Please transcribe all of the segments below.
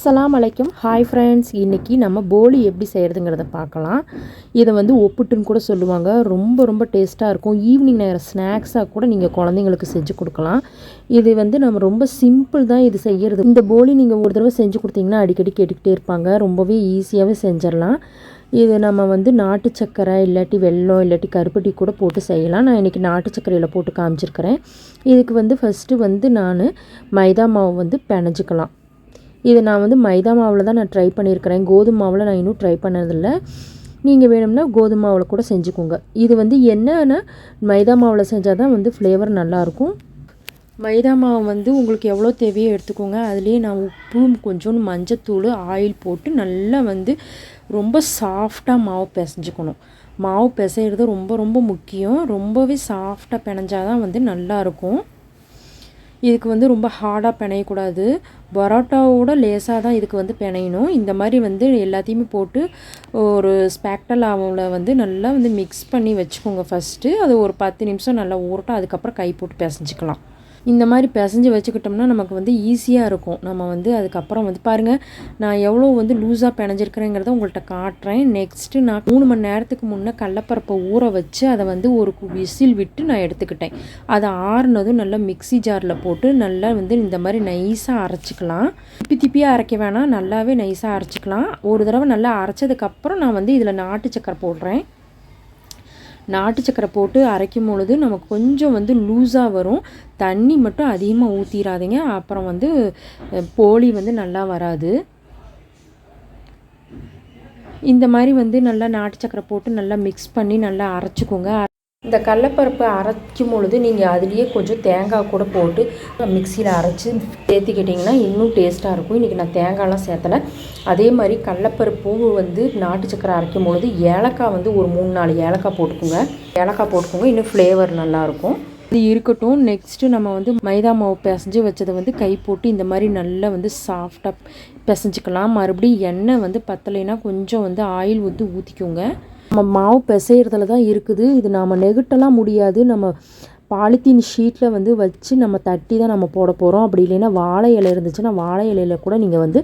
அஸ்ஸலாம் அலைக்கும். Hi friends இன்றைக்கி நம்ம போலி எப்படி செய்கிறதுங்கிறத பார்க்கலாம். இதை வந்து ஒப்புட்டுன்னு கூட சொல்லுவாங்க. ரொம்ப ரொம்ப டேஸ்ட்டாக இருக்கும். ஈவினிங் நேரம் ஸ்நாக்ஸாக கூட நீங்கள் குழந்தைங்களுக்கு செஞ்சு கொடுக்கலாம். இது வந்து நம்ம ரொம்ப சிம்பிள் தான் இது செய்கிறது இந்த போலி நீங்கள் ஒரு தடவை செஞ்சு கொடுத்தீங்கன்னா அடிக்கடி கேட்டுக்கிட்டே இருப்பாங்க. ரொம்பவே ஈஸியாகவே செஞ்சிடலாம். இது நம்ம வந்து நாட்டு சக்கரை இல்லாட்டி வெல்லம் இல்லாட்டி கருப்பட்டி கூட போட்டு செய்யலாம். நான் இன்றைக்கி நாட்டு சக்கரையில் போட்டு காமிச்சிருக்கிறேன். இதுக்கு வந்து ஃபஸ்ட்டு வந்து நான் மைதா மாவு வந்து பிணைஞ்சிக்கலாம். இது நான் வந்து மைதா மாவில் தான் நான் ட்ரை பண்ணியிருக்கிறேன். கோதுமை மாவில் நான் இன்னும் ட்ரை பண்ணதில்லை. நீங்கள் வேணும்னா கோதுமை மாவில் கூட செஞ்சுக்கோங்க. இது வந்து என்னென்னா மைதா மாவில் செஞ்சால் தான் வந்து ஃப்ளேவர் நல்லாயிருக்கும் மைதா மாவு வந்து உங்களுக்கு எவ்வளோ தேவையோ எடுத்துக்கோங்க. அதுலேயே நான் உப்பும் கொஞ்சோண்டு மஞ்சத்தூள் ஆயில் போட்டு நல்லா வந்து ரொம்ப சாஃப்டாக மாவு பிசைஞ்சுக்கணும். மாவு பிசைகிறது ரொம்ப ரொம்ப முக்கியம். ரொம்பவே சாஃப்டாக பிணைஞ்சாதான் தான் வந்து நல்லாயிருக்கும் இதுக்கு வந்து ரொம்ப ஹார்டாக பிணையக்கூடாது. பரோட்டாவோட லேசாக தான் இதுக்கு வந்து பிணையணும். இந்த மாதிரி வந்து எல்லாத்தையுமே போட்டு ஒரு ஸ்பேக்டலாவில் வந்து நல்லா வந்து மிக்ஸ் பண்ணி வச்சுக்கோங்க ஃபஸ்ட்டு அது ஒரு பத்து நிமிஷம் நல்லா ஊறட்டும். அதுக்கப்புறம் கை போட்டு பிசைஞ்சிக்கலாம். இந்த மாதிரி பிசைஞ்சு வச்சுக்கிட்டோம்னா நமக்கு வந்து ஈஸியாக இருக்கும். நம்ம வந்து அதுக்கப்புறம் வந்து பாருங்கள் நான் எவ்வளோ வந்து லூஸாக பிணைஞ்சிருக்கிறேங்கிறத உங்கள்கிட்ட காட்டுறேன். நெக்ஸ்ட்டு நான் மூணு மணி நேரத்துக்கு முன்னே கடலப்பருப்பை ஊற வச்சு அதை வந்து ஒரு விசில் விட்டு நான் எடுத்துக்கிட்டேன். அதை ஆறுனதும் நல்லா மிக்சி ஜாரில் போட்டு நல்லா வந்து இந்த மாதிரி நைஸாக அரைச்சிக்கலாம். திப்பி திப்பியாக அரைக்க வேணாம் நல்லாவே நைஸாக அரைச்சிக்கலாம். ஒரு தடவை நல்லா அரைச்சதுக்கப்புறம் நான் வந்து இதில் நாட்டு சக்கரை போடுறேன். நாட்டு சக்கரை போட்டு அரைக்கும் பொழுது நமக்கு கொஞ்சம் வந்து லூஸாக வரும். தண்ணி மட்டும் அதிகமாக ஊற்றிடாதீங்க அப்புறம் வந்து போலி வந்து நல்லா வராது. இந்த மாதிரி வந்து நல்லா நாட்டு சக்கரை போட்டு நல்லா மிக்ஸ் பண்ணி நல்லா அரைச்சிக்கோங்க. இந்த கடலப்பருப்பை அரைக்கும் பொழுது நீங்கள் அதுலேயே கொஞ்சம் தேங்காய் கூட போட்டு மிக்சியில் அரைச்சி சேர்த்துக்கிட்டிங்கன்னா இன்னும் டேஸ்ட்டாக இருக்கும். இன்றைக்கி நான் தேங்காயெலாம் சேர்த்தலை. அதே மாதிரி கடலப்பருப்பும் வந்து நாட்டு சக்கரை அரைக்கும் பொழுது ஏலக்காய் வந்து ஒரு மூணு நாலு ஏலக்காய் போட்டுக்கோங்க. ஏலக்காய் போட்டுக்கோங்க. இன்னும் ஃப்ளேவர் நல்லாயிருக்கும் இது இருக்கட்டும் நெக்ஸ்ட்டு நம்ம வந்து மைதா மாவு பிசைஞ்சு வச்சதை வந்து கை போட்டு இந்த மாதிரி நல்லா வந்து சாஃப்டாக பிசைஞ்சிக்கலாம். மறுபடியும் எண்ணெய் வந்து பத்தலைன்னா கொஞ்சம் வந்து ஆயில் வந்து ஊற்றிக்கோங்க நம்ம மாவு பிசைகிறதுல தான் இருக்குது. இது நாம் நெகுட்டெல்லாம் முடியாது. நம்ம பாலித்தீன் ஷீட்டில் வந்து வச்சு நம்ம தட்டி தான் நம்ம போட போகிறோம் அப்படி இல்லைன்னா வாழை இலை இருந்துச்சுன்னா வாழை இலையில் கூட நீங்கள் வந்து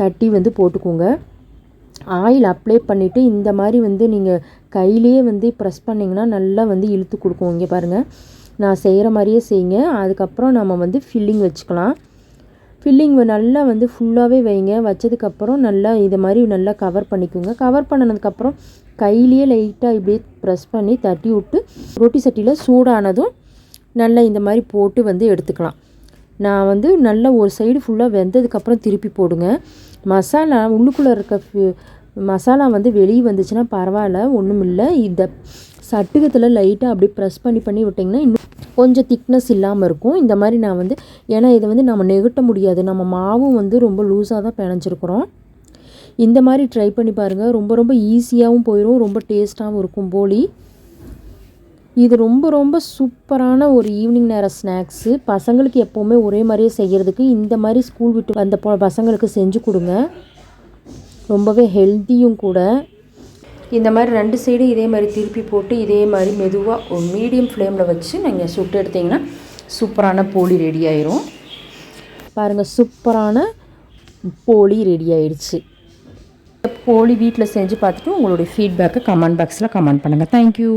தட்டி வந்து போட்டுக்கோங்க. ஆயில் அப்ளை பண்ணிவிட்டு இந்த மாதிரி வந்து நீங்கள் கையிலேயே வந்து ப்ரெஸ் பண்ணிங்கன்னா நல்லா வந்து இழுத்து கொடுக்கும். இங்கே பாருங்கள் நான் செய்கிற மாதிரியே செய்யுங்க. அதுக்கப்புறம் நம்ம வந்து ஃபில்லிங் வச்சுக்கலாம். ஃபில்லிங் நல்லா வந்து ஃபுல்லாகவே வைங்க. வச்சதுக்கப்புறம் நல்லா இதை மாதிரி நல்லா கவர் பண்ணிக்கோங்க. கவர் பண்ணினதுக்கப்புறம் கையிலேயே லைட்டாக இப்படியே ப்ரெஸ் பண்ணி தட்டி விட்டு ரொட்டி சட்டியில் சூடானதும் நல்லா இந்த மாதிரி போட்டு வந்து எடுத்துக்கலாம். நான் வந்து நல்லா ஒரு சைடு ஃபுல்லாக வெந்ததுக்கப்புறம் திருப்பி போடுங்க. மசாலா உள்ளுக்குள்ளே இருக்க மசாலா வந்து வெளியே வந்துச்சுன்னா பரவாயில்ல ஒன்றும் இல்லை இந்த சட்டுகத்தில் லைட்டாக அப்படியே ப்ரெஸ் பண்ணி பண்ணி விட்டிங்கன்னா இன்னும் கொஞ்சம் திக்னஸ் இல்லாமல் இருக்கும். இந்த மாதிரி நான் வந்து ஏன்னா இதை வந்து நம்ம நெகட்ட முடியாது. நம்ம மாவும் வந்து ரொம்ப லூஸாக தான் பிணைஞ்சிருக்கிறோம். இந்த மாதிரி ட்ரை பண்ணி பாருங்கள் ரொம்ப ரொம்ப ஈஸியாகவும் போயிடும் ரொம்ப டேஸ்ட்டாகவும் இருக்கும் போலி. இது ரொம்ப ரொம்ப சூப்பரான ஒரு ஈவினிங் நேரம் ஸ்நாக்ஸு பசங்களுக்கு எப்போவுமே ஒரே மாதிரியே செய்கிறதுக்கு இந்த மாதிரி ஸ்கூல் விட்டு வந்த பசங்களுக்கு செஞ்சு கொடுங்க. ரொம்பவே ஹெல்த்தியும் கூட. இந்த மாதிரி ரெண்டு சைடு இதே மாதிரி திருப்பி போட்டு இதே மாதிரி மெதுவாக ஒரு மீடியம் ஃப்ளேமில் வச்சு நீங்கள் சுட்டு எடுத்திங்கன்னா சூப்பரான போலி ரெடி ஆயிரும். பாருங்கள் சூப்பரான போலி ரெடி ஆயிடுச்சு. போலி வீட்டில் செஞ்சு பார்த்துட்டு உங்களுடைய ஃபீட்பேக்கை கமெண்ட் பாக்ஸில் கமெண்ட் பண்ணுங்கள் தேங்க்யூ